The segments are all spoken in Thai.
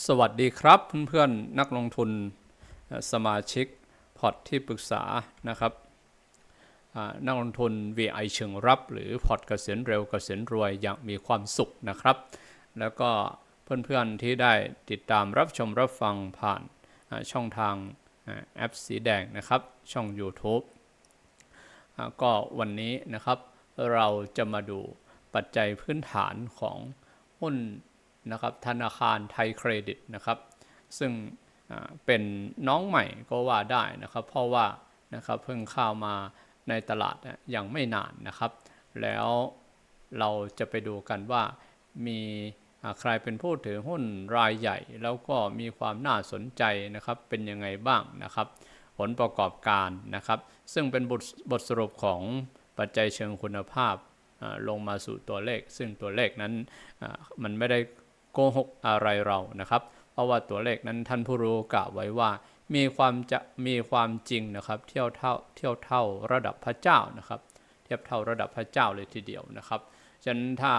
สวัสดีครับเพื่อนๆนักลงทุนสมาชิกพอร์ตที่ปรึกษานะครับนักลงทุน VI เชิงรับ หรือพอร์ตเกษียณเร็วเกษียณรวยอย่างมีความสุขนะครับ แล้วก็เพื่อนๆที่ได้ติดตามรับชมรับฟังผ่านช่องทางแอปสีแดงนะครับ ช่อง YouTube ก็วันนี้นะครับเราจะมาดูปัจจัยพื้นฐานของหุ้น นะครับธนาคารไทยเครดิตนะครับ ซึ่งเป็นน้องใหม่ก็ว่าได้นะครับ เพราะว่านะครับเพิ่งเข้ามาในตลาดเนี่ยยังไม่นานนะครับ แล้วเราจะไปดูกันว่ามีใครเป็นผู้ถือหุ้นรายใหญ่ แล้วก็มีความน่าสนใจนะครับเป็นยังไงบ้างนะครับ ผลประกอบการนะครับ ซึ่งเป็นบทบทสรุปของปัจจัยเชิงคุณภาพลงมาสู่ตัวเลข ซึ่งตัวเลขนั้นมันไม่ได้ โกหกอะไรเรานะครับ เพราะว่าตัวเลขนั้นท่านผู้รู้กล่าวไว้ว่า มีความจะมีความจริงนะครับ เที่ยวเท่าเที่ยวเท่าระดับพระเจ้านะครับ เทียบเท่าระดับพระเจ้าเลยทีเดียวนะครับฉะนั้นถ้า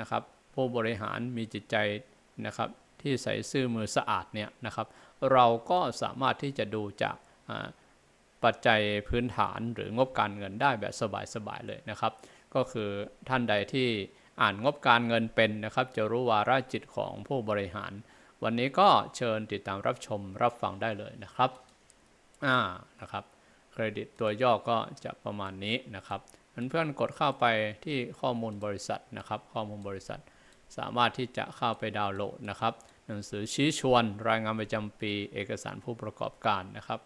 นะครับผู้บริหารมีจิตใจนะครับที่ใส่ซื่อมือสะอาดเนี่ยนะครับ เราก็สามารถที่จะดูจากปัจจัยพื้นฐานหรืองบการเงินได้แบบสบายๆเลยนะครับ ก็คือท่านใดที่ อ่านงบการเงินเป็นนะครับ จะรู้วาระจิตของผู้บริหาร วันนี้ก็เชิญติดตามรับชมรับฟังได้เลยนะครับอ่านะครับเครดิตตัวย่อก็จะประมาณนี้นะครับเพื่อนๆกดเข้าไปที่ข้อมูลบริษัทนะครับ ข้อมูลบริษัท สามารถที่จะเข้าไปดาวน์โหลดนะครับ หนังสือชี้ชวน รายงานประจำปีเอกสารผู้ประกอบการนะครับ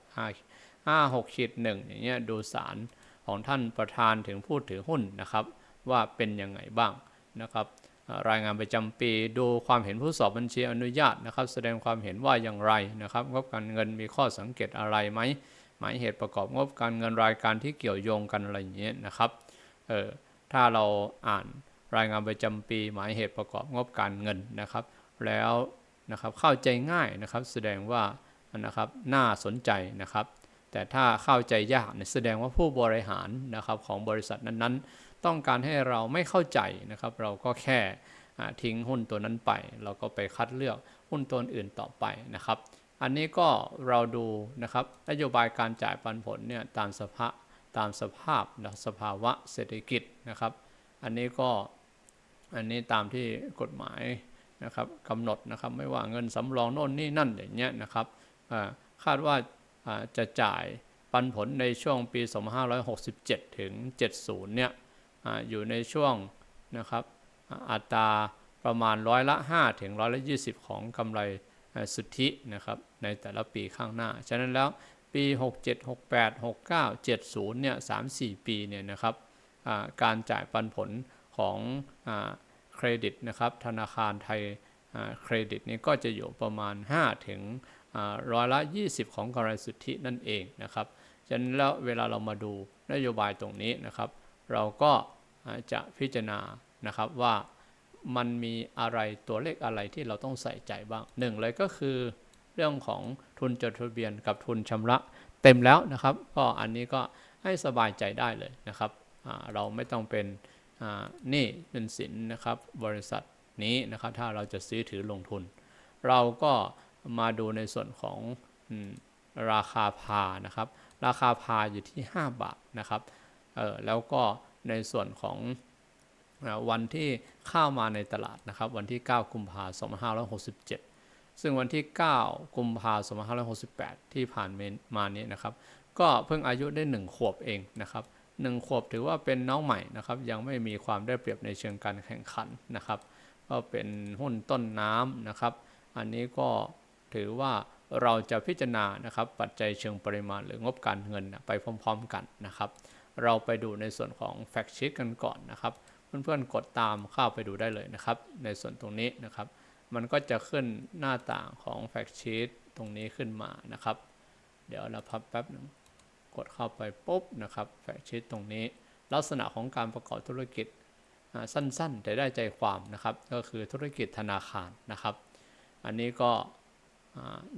5 5 6ขีด1อย่างเงี้ยดูสารของท่านประธานถึงผู้ถือหุ้นนะครับ ว่าเป็นยังไงบ้าง นะครับรายงานประจำปีดูความเห็นผู้สอบบัญชีอนุญาตนะครับ แสดงความเห็นว่าอย่างไรนะครับงบการเงินมีข้อสังเกตอะไรไหมหมายเหตุประกอบงบการเงินรายการที่เกี่ยวโยงกันอะไรอย่างเงี้ยนะครับเออถ้าเราอ่านรายงานประจำปี หมายเหตุประกอบงบการเงินนะครับ แล้วนะครับเข้าใจง่ายนะครับ แสดงว่านะครับน่าสนใจนะครับ แต่ถ้าเข้าใจยากเนี่ยแสดงว่าผู้บริหารนะครับของบริษัทนั้นๆ ต้องการให้เราไม่เข้าใจนะครับ เราก็แค่ทิ้งหุ้นตัวนั้นไป เราก็ไปคัดเลือกหุ้นตัวอื่นต่อไปนะครับ อันนี้ก็เราดูนะครับนโยบายการจ่ายปันผลเนี่ยตามสภาพตามสภาพนะสภาวะเศรษฐกิจนะครับ อันนี้ก็อันนี้ตามที่กฎหมายนะครับกำหนดนะครับไม่ว่าเงินสำรองโน่นนี่นั่นอย่างเงี้ยนะครับคาดว่าอ่าจะจ่ายปันผลในช่วงปี 2567 ถึง 70 เนี่ย อยู่ในช่วงนะครับอัตราประมาณร้อยละ 5 ถึงร้อยละ 20 ของกำไรสุทธินะครับในแต่ละปีข้างหน้า ฉะนั้นแล้วปี 67 68 69 70 เนี่ย 3-4 ปีเนี่ยนะครับการจ่ายปันผลของอเครดิตนะครับธนาคารไทยเครดิตนี่ก็จะอยู่ประมาณ 5 ถึงร้อยละ 20 ของกำไรสุทธินั่นเองนะครับ ฉะนั้นแล้วเวลาเรามาดูนโยบายตรงนี้นะครับ เราก็ จะพิจารณานะครับว่ามันมีอะไรตัวเลขอะไรที่เราต้องใส่ใจบ้างหนึ่งเลยก็คือเรื่องของทุนจดทะเบียนกับทุนชำระเต็มแล้วนะครับ ก็อันนี้ก็ให้สบายใจได้เลยนะครับเราไม่ต้องเป็นหนี้เป็นสินนะครับบริษัทนี้นะครับถ้าเราจะซื้อถือลงทุน เราก็มาดูในส่วนของอราคาพานะครับ ราคาพาอยู่ที่ 5 บาทนะครับเออแล้วก็ ในส่วนของวันที่เข้ามาในตลาดนะครับ วันที่ 9 กุมภาพันธ์2567 ซึ่งวันที่ 9 กุมภาพันธ์2568 ที่ผ่านมานี้นะครับ ก็เพิ่งอายุได้ 1 ขวบเองนะครับ1ขวบถือว่าเป็นน้องใหม่นะครับ ยังไม่มีความได้เปรียบในเชิงการแข่งขันนะครับ ก็เป็นหุ้นต้นน้ำนะครับ อันนี้ก็ถือว่าเราจะพิจารณานะครับ ปัจจัยเชิงปริมาณหรืองบการเงินนะไปพร้อม ๆ กันนะครับ เราไปดูในส่วนของแฟกชีตกันก่อนนะครับ เพื่อนๆกดตามเข้าไปดูได้เลยนะครับ ในส่วนตรงนี้นะครับ มันก็จะขึ้นหน้าต่างของแฟกชีตตรงนี้ขึ้นมานะครับ เดี๋ยวเราพับแป๊บหนึงกดเข้าไปปุ๊บนะครับแฟกชีตตรงนี้ ลักษณะของการประกอบธุรกิจสั้นๆ แต่ได้ใจความนะครับ ก็คือธุรกิจธนาคารนะครับ อันนี้ก็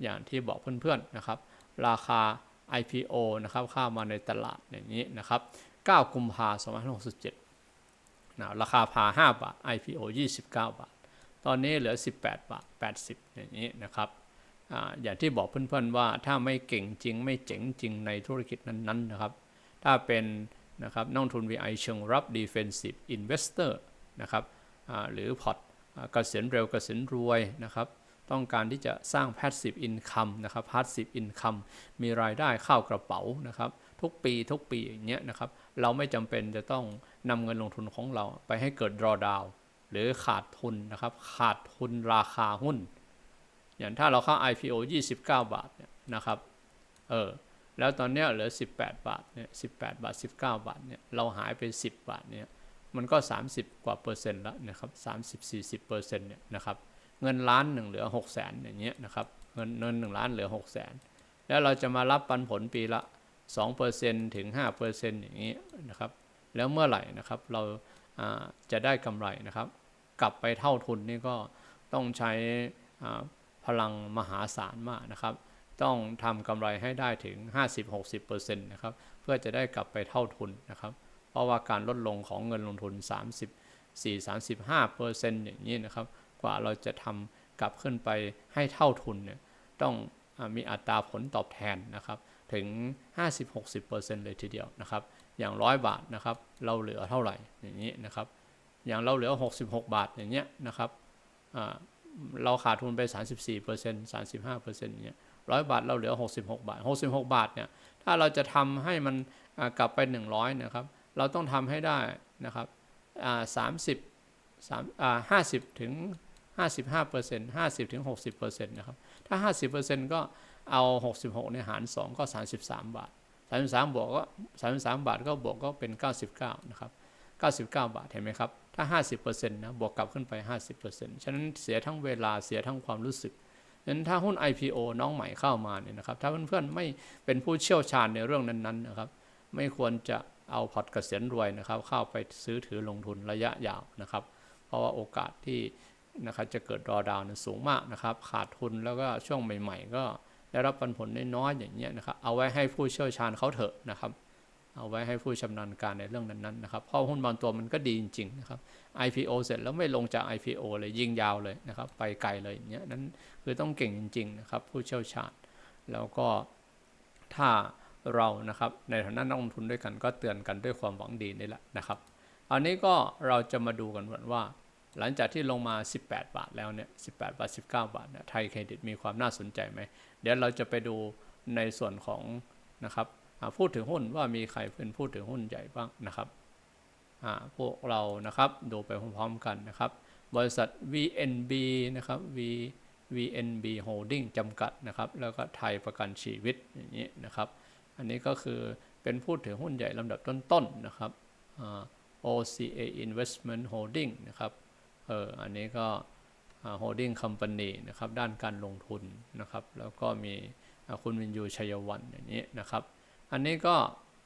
อย่างที่บอกเพื่อนๆนะครับ ราคา IPO นะครับเข้ามาในตลาดอย่างนี้นะครับ 9 กุมภาพันธ์2567นะราคาพา 5 บาท IPO 29 บาท ตอนนี้เหลือ 18 บาท 80 อย่างนี้นะครับออย่างที่บอกเพื่อนๆว่าถ้าไม่เก่งจริงไม่เจ๋งจริงในธุรกิจนั้นๆนะครับ ถ้าเป็นนะครับนักลงทุน VI เชิงรับ defensive investor นะครับหรือพอร์ตเกษียณเร็วเกษียณรวยนะครับ ต้องการที่จะสร้าง passive income นะครับ passive income มีรายได้เข้ากระเป๋านะครับทุกปีทุกปีอย่างเงี้ยนะครับเราไม่จำเป็นจะต้องนำเงินลงทุนของเราไปให้เกิด drawdown หรือขาดทุนนะครับขาดทุนราคาหุ้น อย่างถ้าเราเข้า IPO 29 บาทเนี่ยนะครับเออแล้วตอนเนี้ยเหลือ 18 บาทเนี่ย18บาท 19 บาทเนี่ยเราหายไป 10 บาทเนี่ยมันก็ 30 กว่าเปอร์เซ็นต์แล้วนะครับ30 40เปอร์เซ็นต์เนี่ยนะครับ เงินล้านหนึ่งเหลือ6 0แสนอย่างเงี้ยนะครับเงินเงินหนึ่งล้านเหลือ6 0แสนแล้วเราจะมารับปันผลปีละ2%ถึง5%อย่างนี้ยนะครับ แล้วเมื่อไหร่นะครับเราจะได้กำไรนะครับ กลับไปเท่าทุนนี่ก็ต้องใช้พลังมหาศาลมากนะครับ ต้องทำกำไรให้ได้ถึง 50-60%นะครับเพื่อจะได้กลับไปเท่าทุนนะครับ เพราะว่าการลดลงของเงินลงทุน 34-35%อย่างนี้นะครับ กว่าเราจะทำกลับขึ้นไปให้เท่าทุนเนี่ยต้องอมีอัตราผลตอบแทนนะครับถึง 50-60%เลยทีเดียวนะครับ อย่างร้อยบาทนะครับ เราเหลือเท่าไหร่อย่างนี้นะครับ อย่างเราเหลือ 66 บาทอย่างเงี้ยนะครับเราขาดทุนไป 34% 35%อย่างเงี้ยร้อยบาทเราเหลือ 66 บาท 66 บาทเนี่ยถ้าเราจะทำให้มันกลับไป 100นะครับ เราต้องทำให้ได้นะครับอ่า30 3อ่า50ถึง55% 50ถึง 60%นะครับ ถ้า 50%ก็เอา 66เนี่ยหาร 2 ก็ 33 บาท 33 บวกก็ 33 บาทก็บวกก็เป็น 99 นะครับ 99 บาทเห็นไหมครับ ถ้า 50%นะบวกกลับขึ้นไป 50%ฉะนั้นเสียทั้งเวลาเสียทั้งความรู้สึกฉะนั้นถ้าหุ้น IPO น้องใหม่เข้ามาเนี่ยนะครับ ถ้าเพื่อนๆไม่เป็นผู้เชี่ยวชาญในเรื่องนั้นๆนะครับ ไม่ควรจะเอาพอร์ตเกษียณรวยนะครับ เข้าไปซื้อถือลงทุนระยะยาวนะครับ เพราะว่าโอกาสที่ นะครับจะเกิดรอดาวนั้นสูงมากนะครับ ขาดทุนแล้วก็ช่วงใหม่ ๆ ก็ได้รับปันผลน้อยๆอย่างเงี้ยนะครับ เอาไว้ให้ผู้เชี่ยวชาญเขาเถอะนะครับ เอาไว้ให้ผู้ชำนาญการในเรื่องนั้นๆนะครับเพราะหุ้นบางตัวมันก็ดีจริงๆนะครับ IPO เสร็จแล้วไม่ลงจาก IPO เลยยิงยาวเลยนะครับ ไปไกลเลยอย่างเงี้ยนั้นคือต้องเก่งจริง ๆ นะครับ ผู้เชี่ยวชาญ แล้วก็ถ้าเรานะครับในฐานะนักลงทุนด้วยกันก็เตือนกันด้วยความหวังดีนี่แหละนะครับ อันนี้ก็เราจะมาดูกันว่า หลังจากที่ลงมา 18 บาทแล้วเนี่ย18 บาท 19 บาทเนี่ยไทยเครดิตมีความน่าสนใจไหม เดี๋ยวเราจะไปดูในส่วนของนะครับพูดถึงหุ้นว่ามีใครเป็นพูดถึงหุ้นใหญ่บ้างนะครับพวกเรานะครับดูไปพร้อมๆกันนะครับ บริษัท VNB นะครับ V VNB Holding จำกัดนะครับ แล้วก็ไทยประกันชีวิตอย่างนี้นะครับ อันนี้ก็คือเป็นพูดถึงหุ้นใหญ่ลำดับต้นๆนะครับ OCA Investment Holding นะครับ เอออันนี้ก็โฮดดิ้งคัมปานีนะครับด้านการลงทุนนะครับ แล้วก็มีคุณวินยูชัยวันอย่างนี้นะครับ อันนี้ก็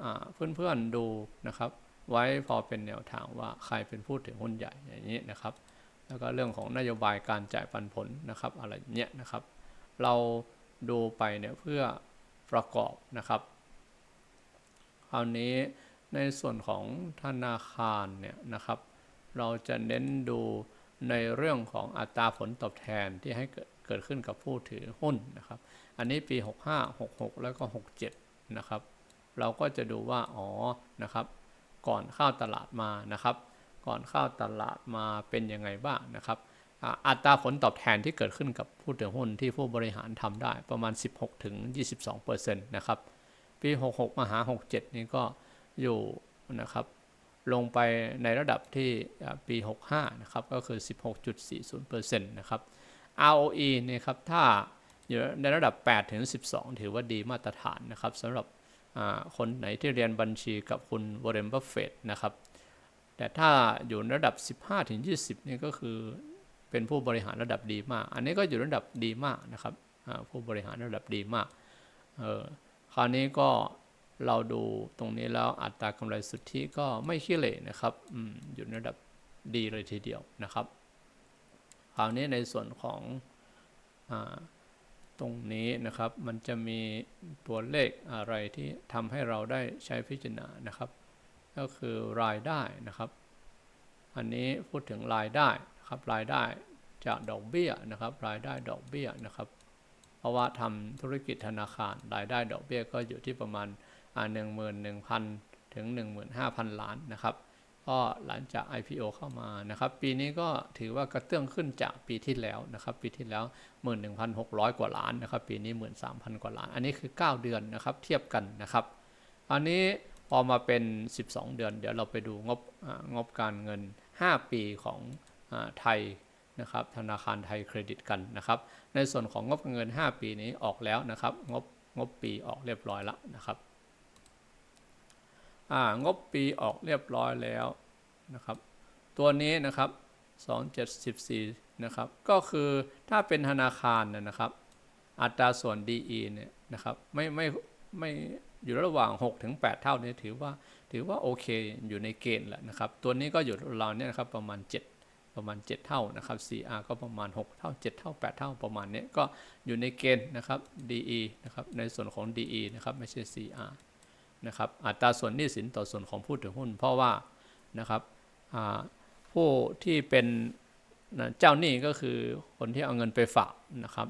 อ่าเพื่อนๆดูนะครับ ไว้พอเป็นแนวทางว่าใครเป็นพูดถึงหุ้นใหญ่อย่างนี้นะครับ แล้วก็เรื่องของนโยบายการจ่ายปันผลนะครับ อะไรเงี้ยนะครับ เราดูไปเนี่ยเพื่อประกอบนะครับ คราวนี้ในส่วนของธนาคารเนี่ยนะครับ เราจะเน้นดูในเรื่องของอัตราผลตอบแทนที่ให้เกิดเกิดขึ้นกับผู้ถือหุ้นนะครับ อันนี้ปี 65 66 แล้วก็ 67 นะครับ เราก็จะดูว่า อ๋อ นะครับ ก่อนเข้าตลาดมานะครับ ก่อนเข้าตลาดมาเป็นยังไงบ้างนะครับ อัตราผลตอบแทนที่เกิดขึ้นกับผู้ถือหุ้นที่ผู้บริหารทำได้ประมาณ 16ถึง22%นะครับ ปี 66 มาหา 67 นี่ก็อยู่นะครับ ลงไปในระดับที่ปี 65 นะครับ ก็คือ 16.40%นะครับ ROE เนี่ยครับ ถ้าอยู่ในระดับ 8 ถึง 12 ถือว่าดีมาตรฐานนะครับสำหรับคนไหนที่เรียนบัญชีกับคุณวอร์เรนบัฟเฟตนะครับ แต่ถ้าอยู่ในระดับ 15 ถึง 20 เนี่ยก็คือเป็นผู้บริหารระดับดีมาก อันนี้ก็อยู่ระดับดีมากนะครับ ผู้บริหารระดับดีมากเออคราวนี้ก็ เราดูตรงนี้แล้วอัตรากำไรสุทธิก็ไม่ขี้เหร่นะครับออยู่ในระดับดีเลยทีเดียวนะครับ คราวนี้ในส่วนของอตรงนี้นะครับ มันจะมีตัวเลขอะไรที่ทำให้เราได้ใช้พิจารณานะครับ ก็คือรายได้นะครับ อันนี้พูดถึงรายได้นะครับรายได้จากดอกเบี้ยนะครับ รายได้ดอกเบี้ยนะครับ เพราะว่าทำธุรกิจธนาคาร รายได้ดอกเบี้ยก็อยู่ที่ประมาณ หนึ่งหมื่นหนึ่งพันถึง 15,000 ล้านนะครับ ก็หลังจาก IPO เข้ามานะครับ ปีนี้ก็ถือว่ากระเตื้องขึ้นจากปีที่แล้วนะครับ ปีที่แล้ว 11,600 กว่าล้านนะครับ ปีนี้ 13,000 กว่าล้าน อันนี้คือ 9 เดือนนะครับ เทียบกันนะครับ อันนี้พอมาเป็น 12 เดือน เดี๋ยวเราไปดูงบงบการเงิน 5 ปีของอไทยนะครับธนาคารไทยเครดิตกันนะครับ ในส่วนของงบการเงิน 5 ปีนี้ออกแล้วนะครับ งบงบปีออกเรียบร้อยแล้วนะครับ งบปีออกเรียบร้อยแล้วนะครับ ตัวนี้นะครับ274นะครับ ก็คือถ้าเป็นธนาคารนะครับ อัตราส่วน DE เนี่ยนะครับไม่ไม่ไม่อยู่ระหว่าง6ถึง8เท่านี้ถือว่าถือว่าโอเคอยู่ในเกณฑ์แหละนะครับ ตัวนี้ก็อยู่ราวเนี่ยนะครับประมาณ 7 ประมาณ 7 เท่านะครับ CR ก็ประมาณ 6 เท่า 7 เท่า 8 เท่าประมาณนี้ก็อยู่ในเกณฑ์นะครับ DE นะครับในส่วนของ DE นะครับไม่ใช่ CR นะครับอัตราส่วนหนี้สินต่อส่วนของผู้ถือหุ้น เพราะว่านะครับผู้ที่เป็นเจ้าหนี้ก็คือคนที่เอาเงินไปฝากนะครับ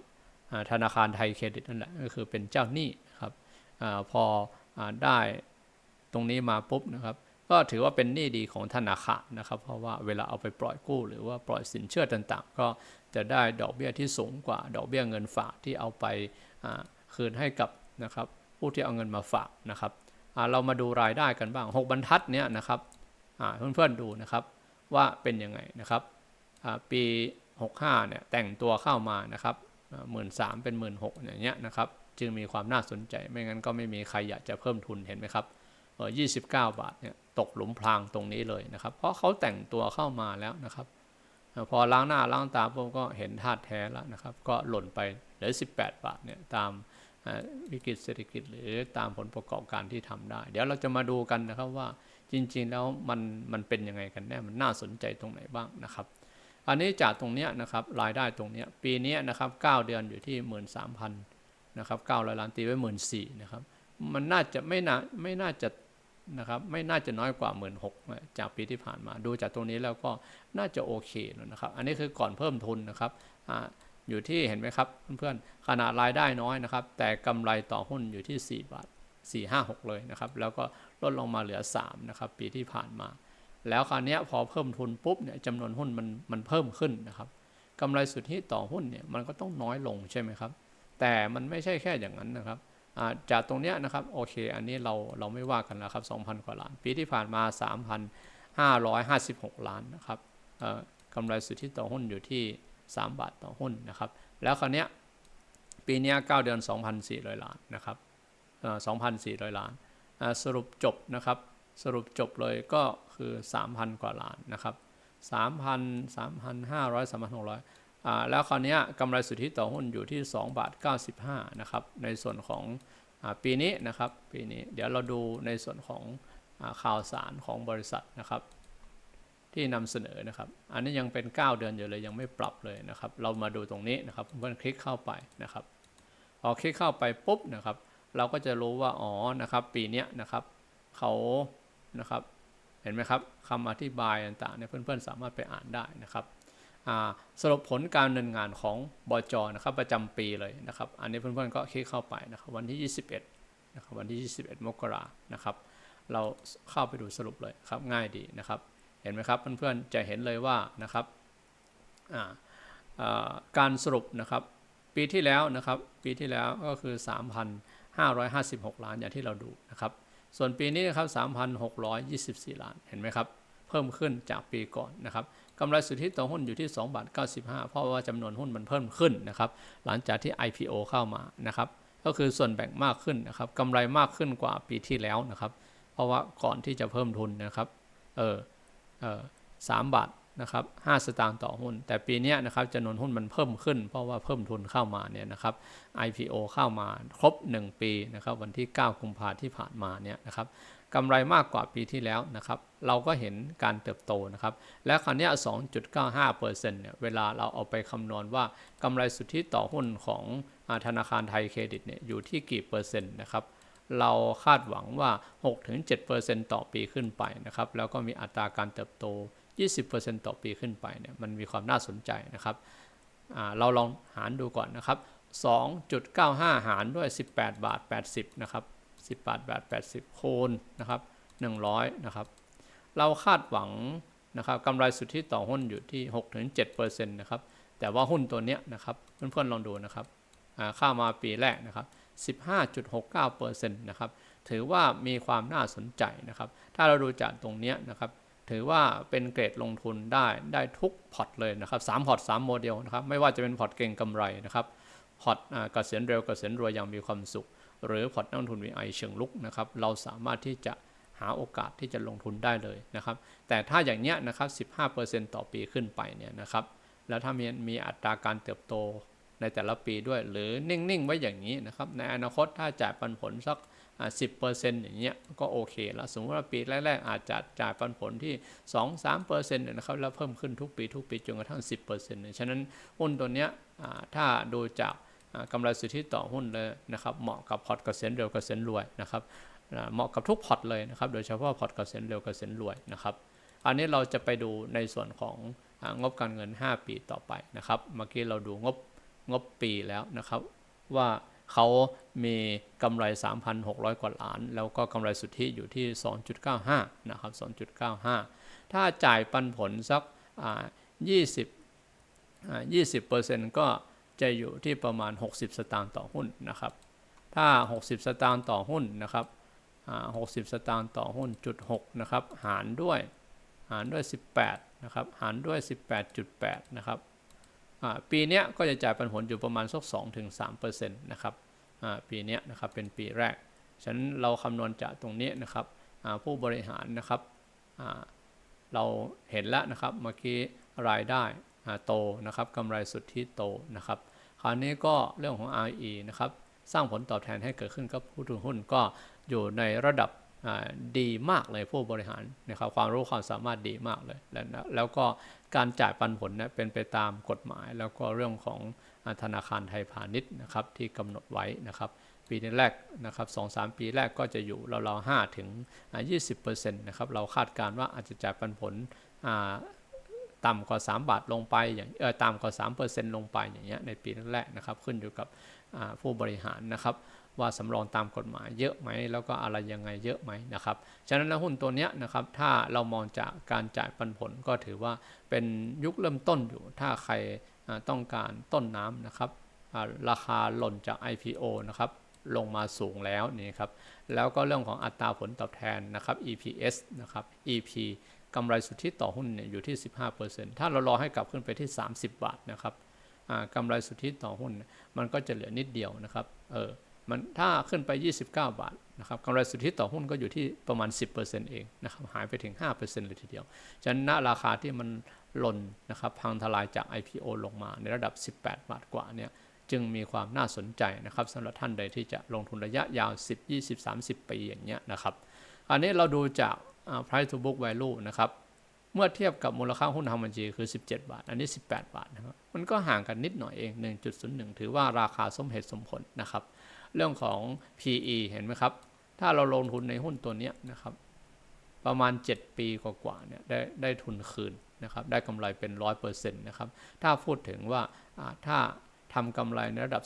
ธนาคารไทยเครดิตนั่นแหละก็คือเป็นเจ้าหนี้ครับอพออได้ตรงนี้มาปุ๊บนะครับ ก็ถือว่าเป็นหนี้ดีของธนาคารนะครับ เพราะว่าเวลาเอาไปปล่อยกู้ หรือว่าปล่อยสินเชื่อต่างๆ ก็จะได้ดอกเบี้ยที่สูงกว่าดอกเบี้ยเงินฝากที่เอาไปคืนให้กับนะครับผู้ที่เอาเงินมาฝากนะครับ เรามาดูรายได้กันบ้าง 6 บรรทัดเนี้ยนะครับเพื่อนๆดูนะครับว่าเป็นยังไงนะครับปี 65เนี่ยแต่งตัวเข้ามานะครับหมื่นสามเป็นหมื่นหกอย่างเงี้ยนะครับจึงมีความน่าสนใจไม่งั้นก็ไม่มีใครอยากจะเพิ่มทุนเห็นไหมครับเออ29บาทเนี่ยตกหลุมพรางตรงนี้เลยนะครับ เพราะเขาแต่งตัวเข้ามาแล้วนะครับ พอล้างหน้าล้างตาผมก็เห็นธาตุแท้แล้วนะครับ ก็หล่นไปเหลือ 18 บาทเนี่ยตาม วิกฤตเศรษฐกิจหรือตามผลประกอบการที่ทำได้ เดี๋ยวเราจะมาดูกันนะครับว่าจริง ๆ แล้วมันมันเป็นยังไงกันแน่มันน่าสนใจตรงไหนบ้างนะครับ อันนี้จากตรงนี้นะครับรายได้ตรงนี้ปีนี้นะครับ9เดือนอยู่ที่ 13,000นะครับ900ล้านตีไว้1 4ื่นนะครับมันน่าจะไม่น่าไม่น่าจะนะครับไม่น่าจะน้อยกว่า 1 6ื่นจากปีที่ผ่านมา ดูจากตรงนี้แล้วก็น่าจะโอเคนะครับ อันนี้คือก่อนเพิ่มทุนนะครับ อยู่ที่เห็นไหมครับเพื่อนๆขนาดรายได้น้อยนะครับ แต่กำไรต่อหุ้นอยู่ที่ 4 บาท 4 5 6 เลยนะครับ แล้วก็ลดลงมาเหลือ 3 นะครับ ปีที่ผ่านมา แล้วคราวนี้พอเพิ่มทุนปุ๊บเนี่ยจำนวนหุ้นมันมันเพิ่มขึ้นนะครับกำไรสุทธิต่อหุ้นเนี่ยมันก็ต้องน้อยลงใช่ไหมครับ แต่มันไม่ใช่แค่อย่างนั้นนะครับจากตรงนี้นะครับโอเค อันนี้เราเราไม่ว่ากันแล้วครับ 2,000 กว่าล้าน ปีที่ผ่านมา 3,556 ล้านนะครับกำไรสุทธิต่อหุ้นอยู่ที่ 3 บาทต่อหุ้นนะครับ แล้วคราวนี้ปีนี้9เดือน 2,400 ล้านนะครับ2,400 ล้าน สรุปจบนะครับ สรุปจบเลยก็คือ 3,000 กว่าล้านนะครับ3,000 3,500 3,600แล้วคราวนี้กำไรสุทธิต่อหุ้นอยู่ที่ 2 บาท 95 นะครับ ในส่วนของปีนี้นะครับ ปีนี้ เดี๋ยวเราดูในส่วนของข่าวสารของบริษัทนะครับ ที่นำเสนอนะครับ อันนี้ยังเป็น 9 เดือนอยู่เลยยังไม่ปรับเลยนะครับ เรามาดูตรงนี้นะครับเพื่อนคลิกเข้าไปนะครับพอคลิกเข้าไปปุ๊บนะครับ เราก็จะรู้ว่าอ๋อนะครับปีนี้นะครับเขานะครับเห็นไหมครับคำอธิบายต่างๆเนี่ยเพื่อนๆ สามารถไปอ่านได้นะครับสรุปผลการดำเนินงานของบจนะครับประจำปีเลยนะครับ อันนี้เพื่อนๆก็คลิกเข้าไปนะครับวันที่ 21นะครับวันที่ 21 มกรานะครับ เราเข้าไปดูสรุปเลยครับง่ายดีนะครับ เห็นไหมครับเพื่อนๆจะเห็นเลยว่านะครับการสรุปนะครับปีที่แล้วนะครับปีที่แล้วก็คือ 3,556 ล้านอย่างที่เราดูนะครับส่วนปีนี้นะครับ3,624 ล้าน เห็นไหมครับ เพิ่มขึ้นจากปีก่อนนะครับกำไรสุทธิต่อหุ้นอยู่ที่2บาท95 เพราะว่าจำนวนหุ้นมันเพิ่มขึ้นนะครับ หลังจากที่ IPO เข้ามานะครับ ก็คือส่วนแบ่งมากขึ้นนะครับกำไรมากขึ้นกว่าปีที่แล้วนะครับ เพราะว่าก่อนที่จะเพิ่มทุนนะครับ เออ สามบาทนะครับห้าสตางค์ต่อหุ้น แต่ปีนี้นะครับจำนวนหุ้นมันเพิ่มขึ้น เพราะว่าเพิ่มทุนเข้ามาเนี่ยนะครับ IPO เข้ามาครบ 1 ปีนะครับวันที่ 9 กุมภาที่ผ่านมาเนี่ยนะครับกำไรมากกว่าปีที่แล้วนะครับ เราก็เห็นการเติบโตนะครับ และคราวนี้ 2.95%เนี่ยเวลาเราเอาไปคำนวณว่ากำไรสุทธิต่อหุ้นของธนาคารไทยเครดิตเนี่ยอยู่ที่กี่เปอร์เซ็นต์นะครับ เราคาดหวังว่า 6-7%ต่อปีขึ้นไปนะครับ แล้วก็มีอัตราการเติบโต 20%ต่อปีขึ้นไปเนี่ย มันมีความน่าสนใจนะครับ เราลองหารดูก่อนนะครับ 2.95 หารด้วย 18 บาท 80 นะครับ10บาทบาท 80คูณนะครับ 100 นะครับ เราคาดหวังนะครับกำไรสุทธิต่อหุ้นอยู่ที่ 6-7%นะครับ แต่ว่าหุ้นตัวเนี้ยนะครับ เพื่อนๆลองดูนะครับอ่าค่ามาปีแรกนะครับ 15.69%นะครับถือว่ามีความน่าสนใจนะครับ ถ้าเราดูจากตรงนี้นะครับ ถือว่าเป็นเกรดลงทุนได้ได้ทุกพอร์ตเลยนะครับ3พอร์ต3โมเดลนะครับ ไม่ว่าจะเป็นพอร์ตเก่งกำไรนะครับ พอร์ตเกษียณเร็วเกษียณรวยอย่างมีความสุข หรือพอร์ตนักลงทุน VI เชิงลุกนะครับ เราสามารถที่จะหาโอกาสที่จะลงทุนได้เลยนะครับ แต่ถ้าอย่างเนี้ยนะครับ 15%ต่อปีขึ้นไปเนี่ยนะครับ แล้วถ้ามีมีอัตราการเติบโต ในแต่ละปีด้วย หรือนิ่ง ๆ ไว้อย่างนี้นะครับ ในอนาคตถ้าจ่ายปันผลสักอ่า10%อย่างเงี้ยก็โอเคแล้วสมมติว่าปีแรก ๆ อาจจะจ่ายปันผลที่ 2-3%เนี่ยนะครับแล้วเพิ่มขึ้นทุกปีทุกปีจนกระทั่ง 10%เนี่ยฉะนั้นหุ้นตัวเนี้ยถ้าดูจากอ่ากำไรสุทธิต่อหุ้นเลยนะครับเหมาะกับพอร์ตเกษียณเร็วเกษียณรวยนะครับเหมาะกับทุกพอร์ตเลยนะครับโดยเฉพาะพอร์ตเกษียณเร็วเกษียณรวยนะครับอันนี้เราจะไปดูในส่วนของงบการเงิน 5 ปีต่อไปนะครับ เมื่อกี้เราดูงบ งบปีแล้วนะครับ ว่าเขามีกำไร 3,600 กว่าล้าน แล้วก็กำไรสุทธิอยู่ที่ 2.95 นะครับ 2.95 ถ้าจ่ายปันผลสักอ่า20อ่า20%ก็จะอยู่ที่ประมาณ 60 สตางค์ต่อหุ้นนะครับ ถ้า 60 สตางค์ต่อหุ้นนะครับ 60 สตางค์ต่อหุ้นจุด6นะครับ หารด้วย หารด้วย 18 นะครับ หารด้วย 18.8 นะครับ ปีนี้ก็จะจ่ายปันผลอยู่ประมาณสัก2-3%นะครับปีนี้นะครับเป็นปีแรก ฉะนั้นเราคำนวณจากตรงนี้นะครับผู้บริหารนะครับเราเห็นแล้วนะครับเมื่อกี้รายได้โตนะครับกำไรสุทธิโตนะครับ คราวนี้ก็เรื่องของ RE นะครับสร้างผลตอบแทนให้เกิดขึ้นกับผู้ถือหุ้นก็อยู่ในระดับ ดีมากเลยผู้บริหารนะครับความรู้ความสามารถดีมากเลยแล้วแล้วก็การจ่ายปันผลเนะเป็นไปตามกฎหมาย แล้วก็เรื่องของธนาคารไทยพาณิชย์นะครับที่กำหนดไว้นะครับปีแรกนะครับสองสามปีแรกก็จะอยู่เราเราห้าถึงยี่สิบเปอร์เซ็นต์นะครับเราคาดการณ์ว่าอาจจะจ่ายปันผลต่ำกว่า 3 บาทลงไปอย่างเออต่ำกว่า3%ลงไปอย่างเงี้ยในปีแรกนะครับขึ้นอยู่กับผู้บริหารนะครับ ว่าสำรองตามกฎหมายเยอะไหมแล้วก็อะไรยังไงเยอะไหมนะครับฉะนั้นแล้วหุ้นตัวเนี้ยนะครับถ้าเรามองจากการจ่ายปันผลก็ถือว่าเป็นยุคเริ่มต้นอยู่ ถ้าใครต้องการต้นน้ำนะครับราคาหล่นจาก IPO นะครับลงมาสูงแล้วนี่ครับแล้วก็เรื่องของอัตราผลตอบแทนนะครับ EPS นะครับ EP กำไรสุทธิต่อหุ้นเนี่ยอยู่ที่ 15%ถ้าเรารอให้กลับขึ้นไปที่ 30 บาทนะครับอ่ากำไรสุทธิต่อหุ้น มันก็จะเหลือนิดเดียวนะครับเออ มันถ้าขึ้นไป 29 บาทนะครับกำไรสุทธิต่อหุ้นก็อยู่ที่ประมาณ 10%เองนะครับหายไปถึง 5%เลยทีเดียวฉะนั้นราคาที่มันหล่นนะครับพังทลายจาก IPO ลงมาในระดับ 18 บาทกว่าเนี่ยจึงมีความน่าสนใจนะครับสำหรับท่านใดที่จะลงทุนระยะยาว 10 20 30 ปีอย่างเงี้ยนะครับอันนี้เราดูจาก price to book value นะครับเมื่อเทียบกับมูลค่าหุ้นทางบัญชีคือ 17 บาท อันนี้ 18 บาทนะครับมันก็ห่างกันนิดหน่อยเอง 1.01 ถือว่าราคาสมเหตุสมผลนะครับ เรื่องของ PE เห็นไหมครับ ถ้าเราลงทุนในหุ้นตัวนี้นะครับ ประมาณ 7 ปีกว่าๆเนี่ยได้ได้ทุนคืนนะครับ ได้กำไรเป็น 100%นะครับ ถ้าพูดถึงว่าถ้าทำกำไรในระดับ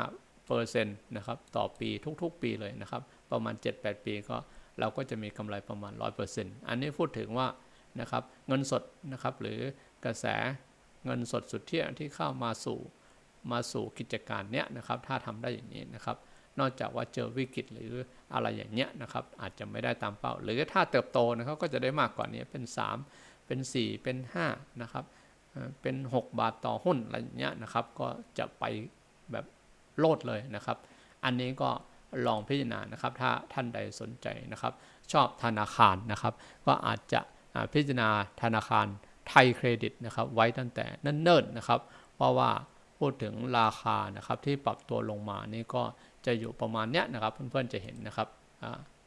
2.95%นะครับต่อปีทุกๆ ปีเลยนะครับ ประมาณ 7-8 ปีก็เราก็จะมีกำไรประมาณ 100%อันนี้พูดถึงว่านะครับเงินสดนะครับหรือกระแสเงินสดสุดที่ที่เข้ามาสู่ มาสู่กิจการเนี้ยนะครับ ถ้าทำได้อย่างนี้นะครับ นอกจากว่าเจอวิกฤตหรืออะไรอย่างเนี้ยนะครับ อาจจะไม่ได้ตามเป้า หรือถ้าเติบโตนะครับก็จะได้มากกว่านี้เป็น 3 เป็น 4 เป็น 5 นะครับเป็น 6 บาทต่อหุ้นอะไรอย่างเงี้ยนะครับ ก็จะไปแบบโลดเลยนะครับ อันนี้ก็ลองพิจารณานะครับ ถ้าท่านใดสนใจนะครับ ชอบธนาคารนะครับ ก็อาจจะพิจารณาธนาคารไทยเครดิตนะครับ ไว้ตั้งแต่เนิ่นๆนะครับ เพราะว่า พูดถึงราคานะครับที่ปรับตัวลงมานี่ก็จะอยู่ประมาณเนี้ยนะครับเพื่อนๆจะเห็นนะครับ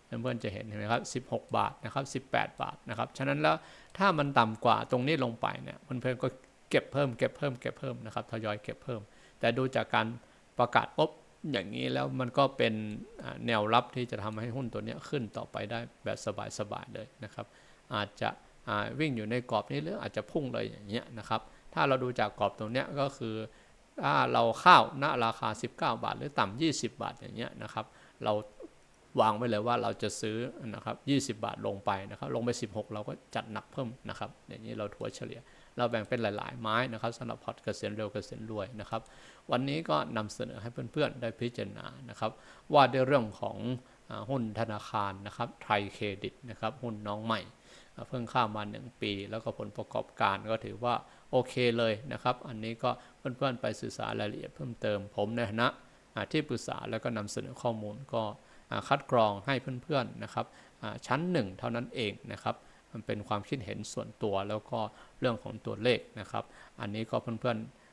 เพื่อนๆจะเห็นเห็นไหมครับ 16 บาทนะครับ 18 บาทนะครับฉะนั้นแล้วถ้ามันต่ำกว่าตรงนี้ลงไปเนี่ยเพื่อนๆก็เก็บเพิ่มเก็บเพิ่มเก็บเพิ่มนะครับทยอยเก็บเพิ่ม แต่ดูจากการประกาศปุ๊บอย่างนี้แล้วมันก็เป็นแนวรับที่จะทำให้หุ้นตัวนี้ขึ้นต่อไปได้แบบสบายๆเลยนะครับ อาจจะวิ่งอยู่ในกรอบนี้หรืออาจจะพุ่งเลยอย่างเงี้ยนะครับ ถ้าเราดูจากกรอบตรงนี้ก็คือ ถ้าเราเข้าณราคา 19 บาท หรือต่ำ20 บาทอย่างเงี้ยนะครับ เราวางไว้เลยว่าเราจะซื้อนะครับ20 บาทลงไปนะครับ ลงไป 16 เราก็จัดหนักเพิ่มนะครับ อย่างนี้เราถัวเฉลี่ย เราแบ่งเป็นหลาย ๆ ไม้นะครับสำหรับพอร์ตเกษียณเร็วเกษียณรวยนะครับ วันนี้ก็นำเสนอให้เพื่อน ๆ ได้พิจารณานะครับ ว่าด้วยเรื่องของ หุ้นธนาคารนะครับไทยเครดิตนะครับหุ้นน้องใหม่เพิ่งข้ามมา 1 ปี แล้วก็ผลประกอบการก็ถือว่าโอเคเลยนะครับ อันนี้ก็เพื่อนๆไปศึกษารายละเอียดเพิ่มเติมผมในฐานะอ่าที่ปรึกษาแล้วก็นำเสนอข้อมูลก็คัดกรองให้เพื่อนๆนะครับชั้น 1 เท่านั้นเองนะครับมันเป็นความคิดเห็นส่วนตัวแล้วก็เรื่องของตัวเลขนะครับ อันนี้ก็เพื่อนๆ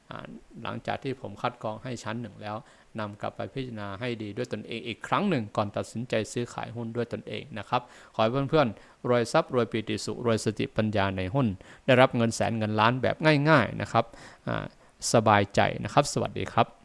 หลังจากที่ผมคัดกรองให้ชั้นหนึ่งแล้วนำกลับไปพิจารณาให้ดีด้วยตนเองอีกครั้งหนึ่งก่อนตัดสินใจซื้อขายหุ้นด้วยตนเองนะครับ ขอให้เพื่อนๆรวยทรัพย์รวยปีติสุรวยสติปัญญาในหุ้น ได้รับเงินแสนเงินล้านแบบง่าย ๆนะครับ สบายใจนะครับ สวัสดีครับ